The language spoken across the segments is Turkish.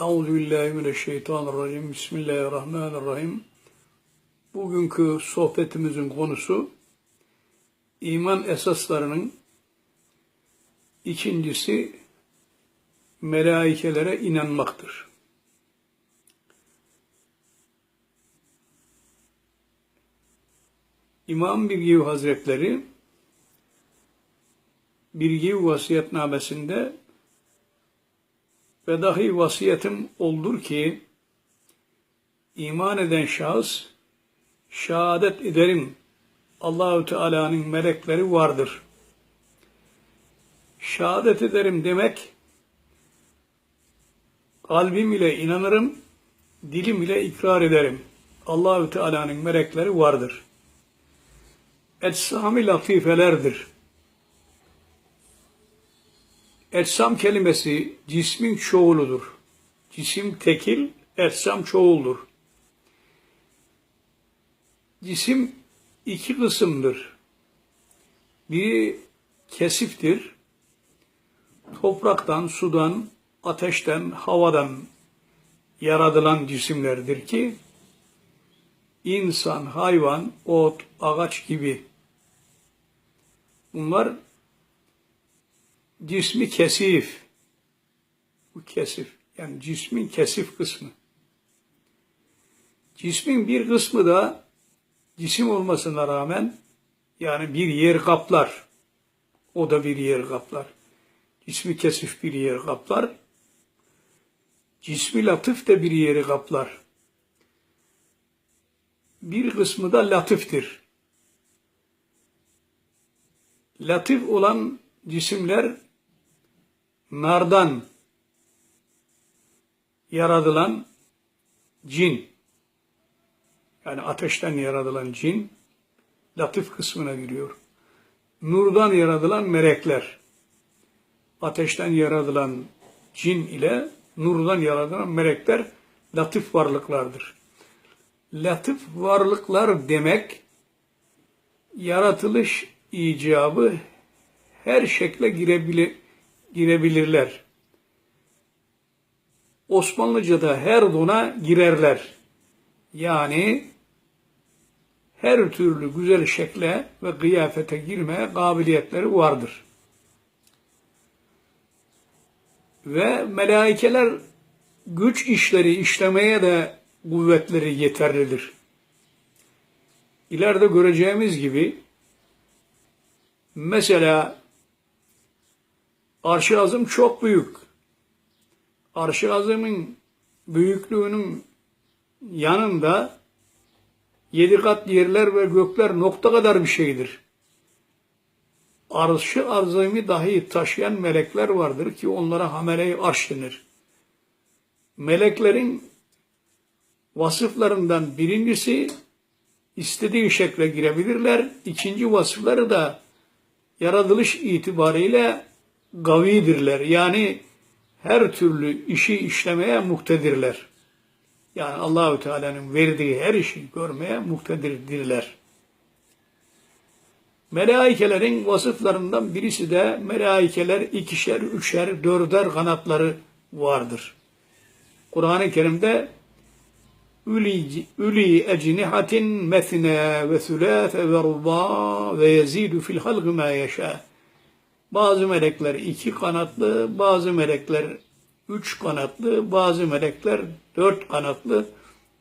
Euzu billahi mineşşeytanirracim. Bismillahirrahmanirrahim. Bugünkü sohbetimizin konusu iman esaslarının ikincisi melaikelere inanmaktır. İmam Bilgiv Hazretleri Bilgiv vasiyetnamesinde ve dahi vasiyetim oldur ki iman eden şahıs şehadet ederim Allahü Teala'nın melekleri vardır. Şehadet ederim demek kalbim ile inanırım, dilim ile ikrar ederim. Allahü Teala'nın melekleri vardır. Etsami latifelerdir. Etsam kelimesi cismin çoğuludur. Cisim tekil, etsam çoğuldur. Cisim iki kısımdır. Biri kesiftir. Topraktan, sudan, ateşten, havadan yaratılan cisimlerdir ki insan, hayvan, ot, ağaç gibi bunlar cismi kesif. Bu kesif. Yani cismin kesif kısmı. Cismin bir kısmı da cisim olmasına rağmen yani bir yer kaplar. O da bir yer kaplar. Cismi kesif bir yer kaplar. Cismi latif de bir yeri kaplar. Bir kısmı da latiftir. Latif olan cisimler nardan yaratılan cin yani ateşten yaratılan cin latif kısmına giriyor. Nurdan yaratılan melekler ateşten yaratılan cin ile nurdan yaratılan melekler latif varlıklardır. Latif varlıklar demek yaratılış icabı her şekle girebilir, girebilirler. Osmanlıca'da her dona girerler. Yani her türlü güzel şekle ve kıyafete girmeye kabiliyetleri vardır. Ve melaikeler güç işleri işlemeye de kuvvetleri yeterlidir. İleride göreceğimiz gibi mesela Arş-ı Azim çok büyük. Arş-ı Azim'in büyüklüğünün yanında yedi kat yerler ve gökler nokta kadar bir şeydir. Arş-ı Azim'i dahi taşıyan melekler vardır ki onlara hamele-i arş denir. Meleklerin vasıflarından birincisi istediği şekle girebilirler. İkinci vasıfları da yaratılış itibariyle gavidirler. Yani her türlü işi işlemeye muktedirler. Yani Allahü Teala'nın verdiği her işi görmeye muktedirdirler. Melaikelerin vasıflarından birisi de melaikeler ikişer, üçer, dörder kanatları vardır. Kur'an-ı Kerim'de üli, ecnihatin mesne ve sülâfe ve rubâ ve yezidu fil halgı mâ yeşâ. Bazı melekler iki kanatlı, bazı melekler üç kanatlı, bazı melekler dört kanatlı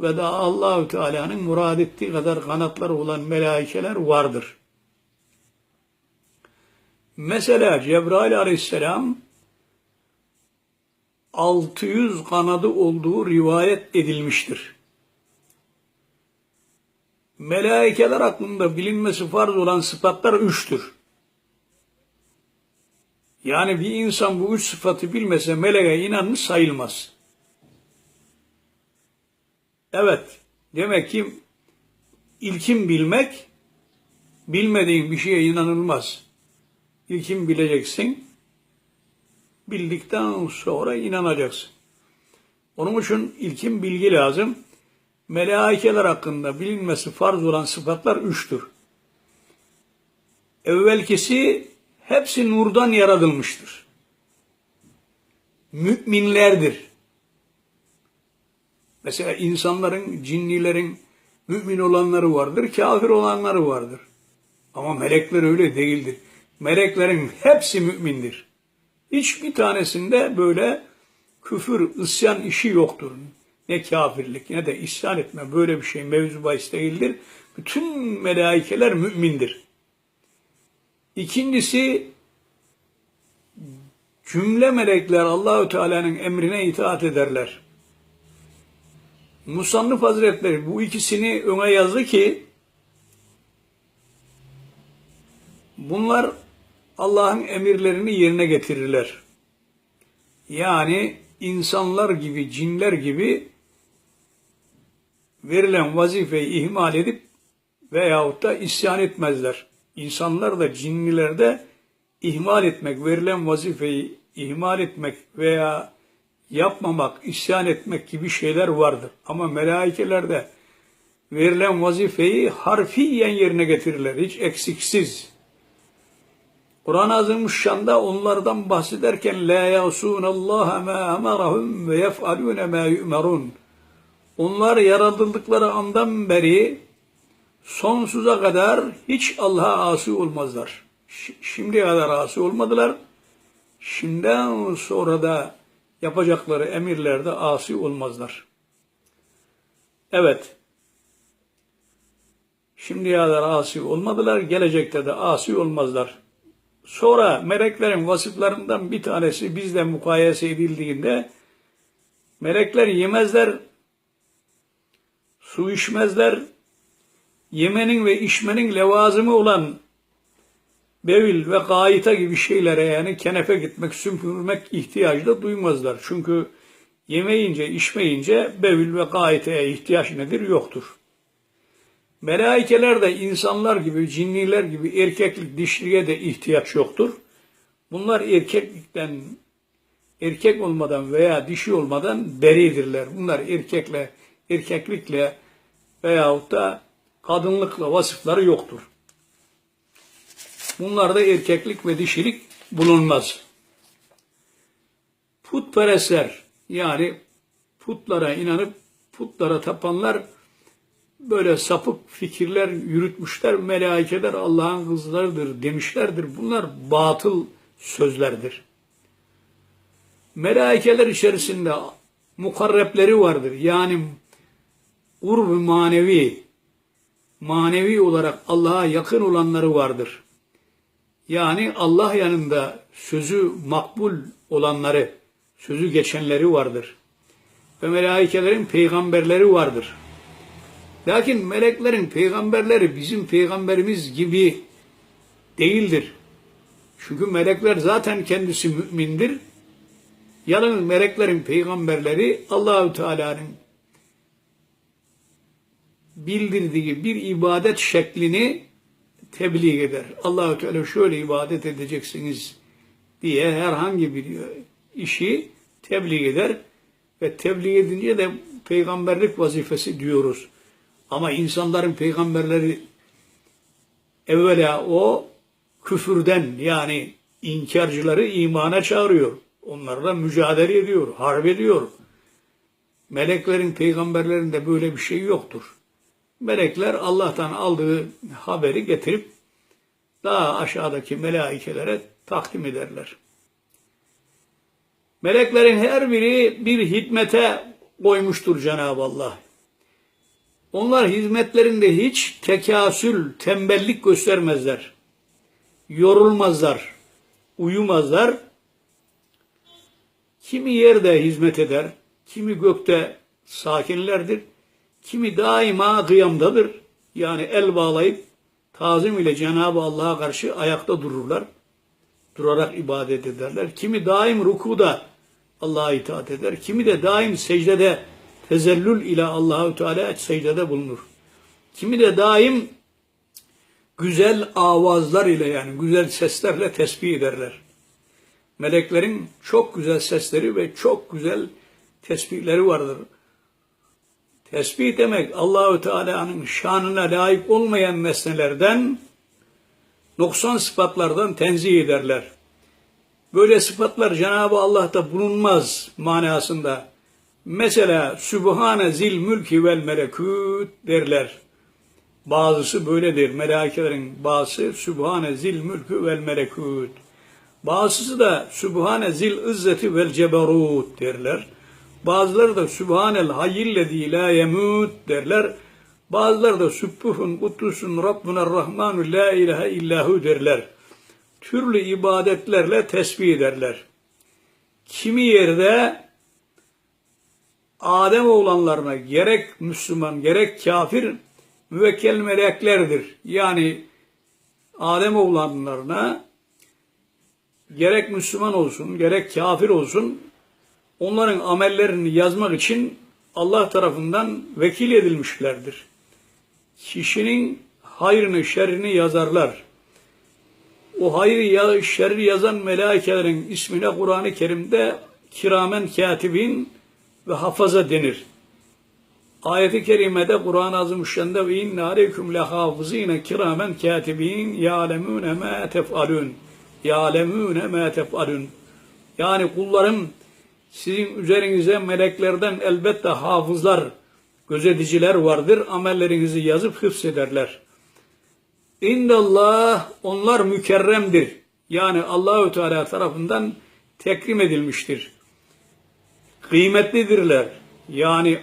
ve da Allahü Teala'nın murad ettiği kadar kanatları olan melaikeler vardır. Mesela Cebrail aleyhisselam 600 kanadı olduğu rivayet edilmiştir. Melaikeler hakkında bilinmesi farz olan sıfatlar üçtür. Yani bir insan bu üç sıfatı bilmese meleğe inanmış sayılmaz. Evet, demek ki ilkin bilmek, bilmediğin bir şeye inanılmaz. İlkin bileceksin, bildikten sonra inanacaksın. Onun için ilkin bilgi lazım. Melaikeler hakkında bilinmesi farz olan sıfatlar üçtür. Evvelkisi hepsi nurdan yaratılmıştır. Müminlerdir. Mesela insanların, cinnilerin mümin olanları vardır, kafir olanları vardır. Ama melekler öyle değildir. Meleklerin hepsi mümindir. Hiçbir tanesinde böyle küfür, isyan işi yoktur. Ne kafirlik ne de isyan etme böyle bir şey mevzu bahis değildir. Bütün melaikeler mümindir. İkincisi cümle melekler Allahü Teala'nın emrine itaat ederler. Musannıf Hazretleri bu ikisini öne yazdı ki bunlar Allah'ın emirlerini yerine getirirler. Yani insanlar gibi, cinler gibi verilen vazifeyi ihmal edip veyahut da isyan etmezler. İnsanlar da cinliler de ihmal etmek, verilen vazifeyi ihmal etmek veya yapmamak, isyan etmek gibi şeyler vardır. Ama melaikelerde verilen vazifeyi harfiyen yerine getirirler. Hiç eksiksiz. Kur'an-ı Azimüşşan'da onlardan bahsederken la yasunallaha ma amarahum ve yef'alun ma yu'marun. Onlar yaratıldıkları andan beri sonsuza kadar hiç Allah'a asi olmazlar. Şimdiye kadar asi olmadılar. Şimdiden sonra da yapacakları emirlerde asi olmazlar. Evet. Şimdiye kadar asi olmadılar, gelecekte de asi olmazlar. Sonra meleklerin vasıflarından bir tanesi bizle mukayese edildiğinde melekler yemezler, su içmezler, yemenin ve içmenin levazımı olan bevil ve gayita gibi şeylere yani kenefe gitmek, süpürmek ihtiyacı da duymazlar. Çünkü yemeyince, içmeyince bevil ve gayiteye ihtiyaç nedir? Yoktur. Melaikeler de insanlar gibi, cinniler gibi erkeklik, dişliğe de ihtiyaç yoktur. Bunlar erkeklikten, erkek olmadan veya dişi olmadan beridirler. Bunlar erkekle, erkeklikle veyahut da kadınlıkla vasıfları yoktur. Bunlarda erkeklik ve dişilik bulunmaz. Putperestler yani putlara inanıp putlara tapanlar böyle sapık fikirler yürütmüşler. Melaikeler Allah'ın kızlarıdır demişlerdir. Bunlar batıl sözlerdir. Melaikeler içerisinde mukarrepleri vardır. Yani urv manevi, manevi olarak Allah'a yakın olanları vardır. Yani Allah yanında sözü makbul olanları, sözü geçenleri vardır. Ve melaikelerin peygamberleri vardır. Lakin meleklerin peygamberleri bizim peygamberimiz gibi değildir. Çünkü melekler zaten kendisi mümindir. Yalnız meleklerin peygamberleri Allahü Teala'nın bildirdiği bir ibadet şeklini tebliğ eder. Allahü Teala şöyle ibadet edeceksiniz diye herhangi bir işi tebliğ eder ve tebliğ edince de peygamberlik vazifesi diyoruz. Ama insanların peygamberleri evvela o küfürden yani inkarcıları imana çağırıyor. Onlarla mücadele ediyor, harp ediyor. Meleklerin, peygamberlerin de böyle bir şey yoktur. Melekler Allah'tan aldığı haberi getirip daha aşağıdaki melaikelere takdim ederler. Meleklerin her biri bir hikmete koymuştur Cenab-ı Allah. Onlar hizmetlerinde hiç tekasül, tembellik göstermezler. Yorulmazlar, uyumazlar. Kimi yerde hizmet eder, kimi gökte sakinlerdir, kimi daima kıyamdadır. Yani el bağlayıp tazim ile Cenab-ı Allah'a karşı ayakta dururlar. Durarak ibadet ederler. Kimi daim rukuda Allah'a itaat eder. Kimi de daim secdede tezellül ile Allahü Teala secdede bulunur. Kimi de daim güzel avazlar ile yani güzel seslerle tesbih ederler. Meleklerin çok güzel sesleri ve çok güzel tesbihleri vardır. Tesbih demek Allahü Teala'nın şanına layık olmayan nesnelerden noksan sıfatlardan tenzih ederler. Böyle sıfatlar Cenab-ı Allah'ta bulunmaz manasında. Mesela Sübhane zil mülki vel melekut derler. Bazısı böyledir. Melaikelerin bazısı Sübhane zil mülkü vel melekut. Bazısı da Sübhane zil izzeti vel ceberut derler. Bazıları da Sübhanel hayyillezî la yemut derler. Bazıları da Sübbuhun kutlusun Rabbuna Rahmanu la ilahe illahu derler. Türlü ibadetlerle tesbih ederler. Kimi yerde Adem oğlanlarına gerek Müslüman gerek kafir müvekkel meleklerdir. Yani Adem oğlanlarına gerek Müslüman olsun gerek kafir olsun onların amellerini yazmak için Allah tarafından vekil edilmişlerdir. Kişinin hayrını şerrini yazarlar. O hayrı ya, şerri yazan melaikelerin ismine Kur'an-ı Kerim'de kiramen katibin ve hafaza denir. Ayet-i kerimede Kur'an-ı Azimüşşan'da ve inne aleyküm lehafızine kiramen katibin ya'lemune ma tef'alun. Ya'lemune ma tef'alun. Yani kullarım sizin üzerinize meleklerden elbette hafızlar, gözeticiler vardır. Amellerinizi yazıp hıfzederler. İndallah onlar mükerremdir. Yani Allahü Teala tarafından tekrim edilmiştir. Kıymetlidirler. Yani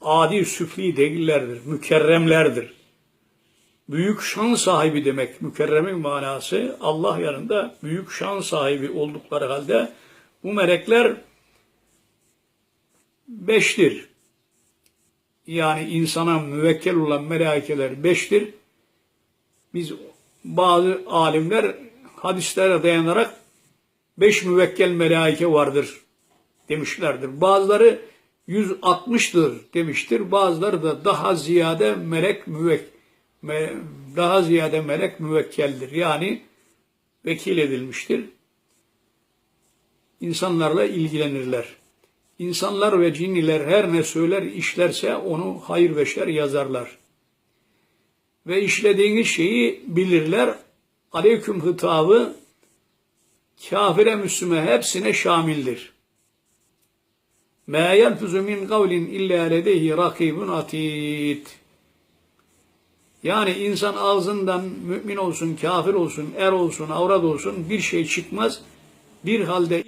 adi süfli değillerdir. Mükerremlerdir. Büyük şan sahibi demek. Mükerremin manası Allah yanında büyük şan sahibi oldukları halde bu melekler beştir. Yani insana müvekkel olan melaikeler beştir. Biz bazı alimler hadislere dayanarak beş müvekkel melaike vardır demişlerdir. Bazıları 160'tır demiştir. Bazıları da daha ziyade melek müvek me- daha ziyade melek müvekkeldir. Yani vekil edilmiştir İnsanlarla ilgilenirler. İnsanlar ve cinniler her ne söyler işlerse onu hayır ve şer yazarlar. Ve işlediğiniz şeyi bilirler. Aleyküm hitabı kafire Müslüme hepsine şamildir. مَا يَلْفُزُ مِنْ قَوْلٍ اِلَّا لَدَيْهِ رَقِيبٌ atid. Yani insan ağzından mümin olsun, kafir olsun, er olsun, avrat olsun bir şey çıkmaz. Bir halde